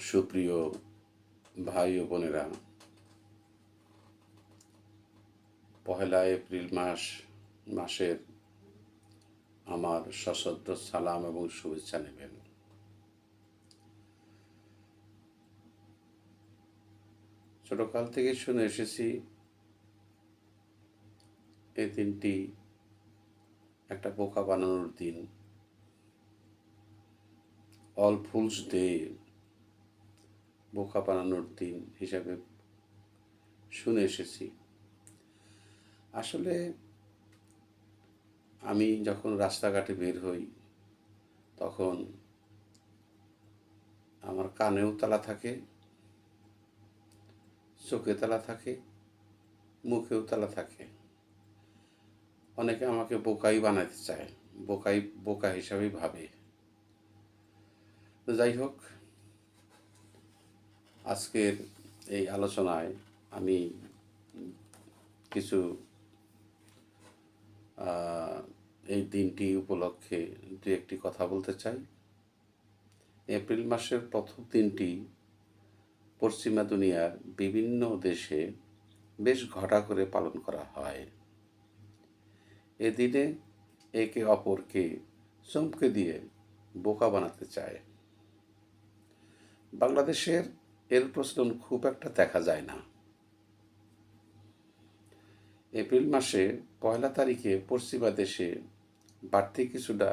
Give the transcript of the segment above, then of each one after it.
সুপ্রিয় ভাই ও বোনেরা, পহেলা এপ্রিল মাস, মাসের আমার সশ্রদ্ধ সালাম এবং শুভেচ্ছা নেবেন। ছোটকাল থেকে শুনে এসেছি এই দিনটি একটা বোকা বানানোর দিন। অল ফুলস ডে বোকা বানানোর দিন হিসাবে শুনে এসেছি। আসলে আমি যখন রাস্তাঘাটে বের হই, তখন আমার কানেও তালা থাকে, চোখে তালা থাকে, মুখেও তালা থাকে। অনেকে আমাকে বোকাই বানাতে চায়, বোকাই, বোকা হিসাবেই ভাবে। তো যাই হোক, আজকের এই আলোচনায় আমি কিছু এই দিনটি উপলক্ষে দু একটি কথা বলতে চাই। এপ্রিল মাসের প্রথম দিনটি পশ্চিমা দুনিয়ার বিভিন্ন দেশে বেশ ঘটা করে পালন করা হয়। এদিনে একে অপরকে চমকে দিয়ে বোকা বানাতে চায়। বাংলাদেশের এর প্রচলন খুব একটা দেখা যায় না। এপ্রিল মাসে পয়লা তারিখে পশ্চিমা দেশে বাড়তি কিছুটা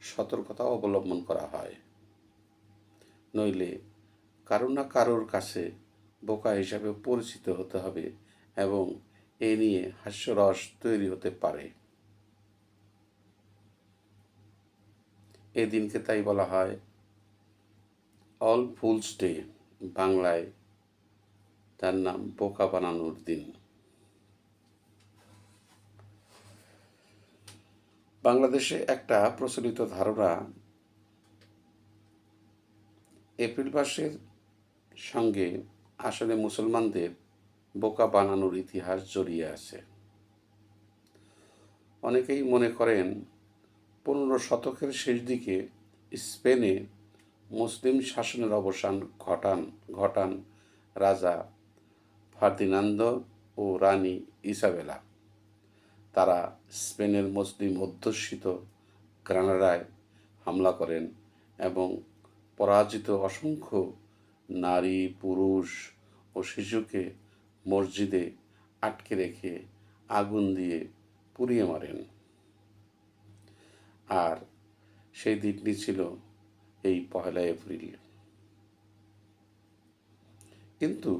সতর্কতা অবলম্বন করা হয়। নইলে কারও না কারোর কাছে বোকা হিসাবে পরিচিত হতে হবে এবং এ নিয়ে হাস্যরস তৈরি হতে পারে। এই দিনকে তাই বলা হয় অল ফুলস ডে বাংলায় তার নাম বোকা বানানোর দিন। বাংলাদেশে একটা প্রচলিত ধারণা, এপ্রিল মাসের সঙ্গে আসলে মুসলমানদের বোকা বানানোর ইতিহাস জড়িয়ে আছে। অনেকেই মনে করেন, পনেরো শতকের শেষ দিকে স্পেনে মুসলিম শাসনের অবসান ঘটান ঘটান রাজা ফার্দিনান্দ ও রানী ইসাবেলা। তারা স্পেনের মুসলিম অধ্যুষিত গ্রানাডায় হামলা করেন এবং পরাজিত অসংখ্য নারী, পুরুষ ও শিশুকে মসজিদে আটকে রেখে আগুন দিয়ে পুড়িয়ে মারেন। আর সেই দিনটি ছিল এই পহেলা এপ্রিল। কিন্তু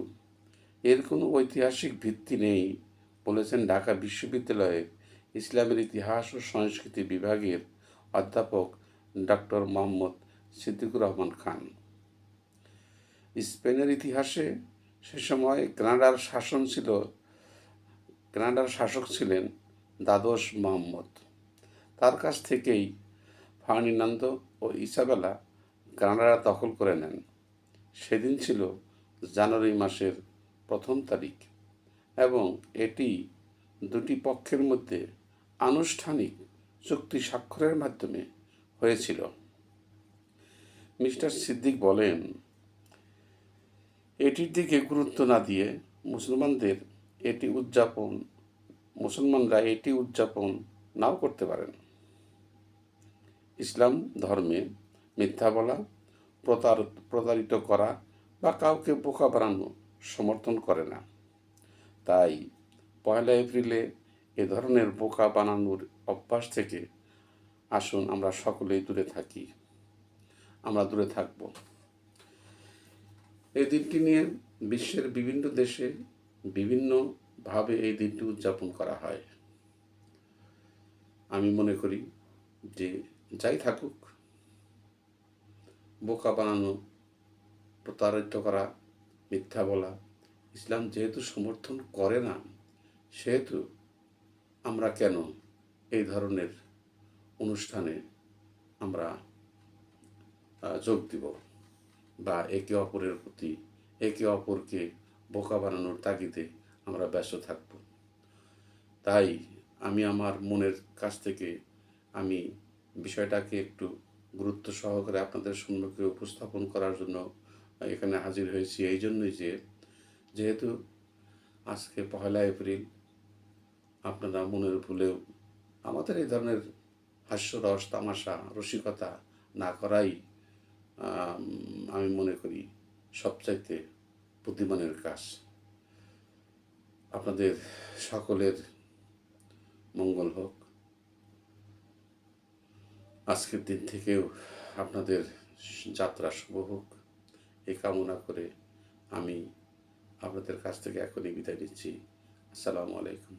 এর কোনো ঐতিহাসিক ভিত্তি নেই, বলেছেন ঢাকা বিশ্ববিদ্যালয়ের ইসলামের ইতিহাস ও সংস্কৃতি বিভাগের অধ্যাপক ডক্টর মোহাম্মদ সিদ্দিকুর রহমান খান। স্পেনের ইতিহাসে সে সময় কানাডার শাসন ছিল, কানাডার শাসক ছিলেন দ্বাদশ মোহাম্মদ। তার কাছ থেকেই ফার্নিনান্দ ও ইসাবেলা কানাডা দখল করে নেন। সেদিন ছিল জানুয়ারি মাসের প্রথম তারিখ এবং এটি দুটি পক্ষের মধ্যে আনুষ্ঠানিক চুক্তি স্বাক্ষরের মাধ্যমে হয়েছিল। মিস্টার সিদ্দিক বলেন, এটির দিকে গুরুত্ব না দিয়ে মুসলমানদের এটি উদযাপন, মুসলমানরা এটি উদযাপন নাও করতে পারেন। ইসলাম ধর্মে মিথ্যা বলা প্রতার প্রতারিত করা বা কাউকে বোকা বানানো সমর্থন করে না। তাই পয়লা এপ্রিলে এ ধরনের বোকা বানানোর অভ্যাস থেকে আসুন আমরা সকলেই দূরে থাকি। আমরা দূরে থাকব। এই দিনটি নিয়ে বিশ্বের বিভিন্ন দেশে বিভিন্নভাবে এই দিনটি উদযাপন করা হয়। আমি মনে করি যে যাই থাকুক বোকা বানানো, প্রতারিত করা, মিথ্যা বলা। ইসলাম যেহেতু সমর্থন করে না, সেহেতু আমরা কেন এই ধরনের অনুষ্ঠানে আমরা যোগ দিব বা একে অপরের প্রতি, একে অপরকে বোকা বানানোর তাগিদে আমরা ব্যস্ত থাকব। তাই আমি আমার মনের কাছ থেকে আমি বিষয়টাকে একটু গুরুত্ব সহকারে আপনাদের সম্মুখে উপস্থাপন করার জন্য এখানে হাজির হয়েছি। এই জন্যই যে, যেহেতু আজকে পহেলা এপ্রিল, আপনারা মনের ভুলেও আমাদের এই ধরনের হাস্যরস তামাশা, রসিকতা না করাই আমি মনে করি সবচাইতে বুদ্ধিমানের কাজ। আপনাদের সকলের মঙ্গল হোক। আজকের দিন থেকেও আপনাদের যাত্রা শুভ হোক। এ কামনা করে আমি আপনাদের কাছ থেকে এখনই বিদায় নিচ্ছি। আসসালামু আলাইকুম।